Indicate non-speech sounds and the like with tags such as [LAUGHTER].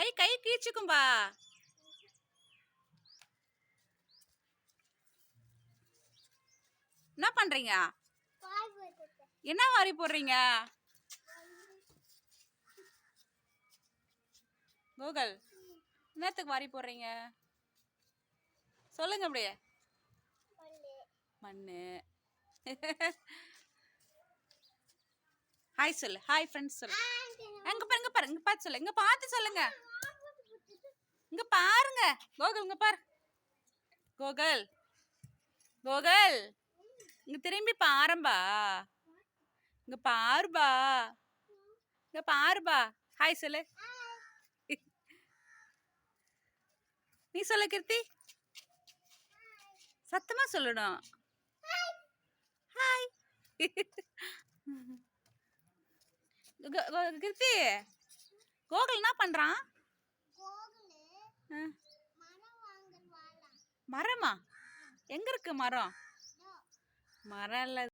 கை கை கீச்சுக்கும்பா என்ன பண்றீங்க? என்ன வாரி போடுறீங்க? கோகல் என்னத்துக்கு வாரி போடுறீங்க? சொல்லுங்க அப்படியே. மண்ணு. ஹாய் சொல்லு. ஹாய் ஃப்ரெண்ட்ஸ் சொல்லு. எங்க பாரு இங்க பாரு இங்க பார்த்து சொல்லு இங்க பார்த்து சொல்லுங்க. இங்க பாருங்க. கோகுல் இங்க பாரு. கோகுல். கோகுல். இங்க திரும்பி பாரும்பா. இங்க பாருபா. இங்க பாருபா. ஹாய் சொல்லு. நீ சொல்லு கீர்த்தி. சத்தமா சொல்லணும். ஹாய் [LAUGHS] கோ- கீர்த்தி. கோகுல் என்ன பண்றான்? மரமா? எங்க இருக்கு மரம்? மரம் இல்ல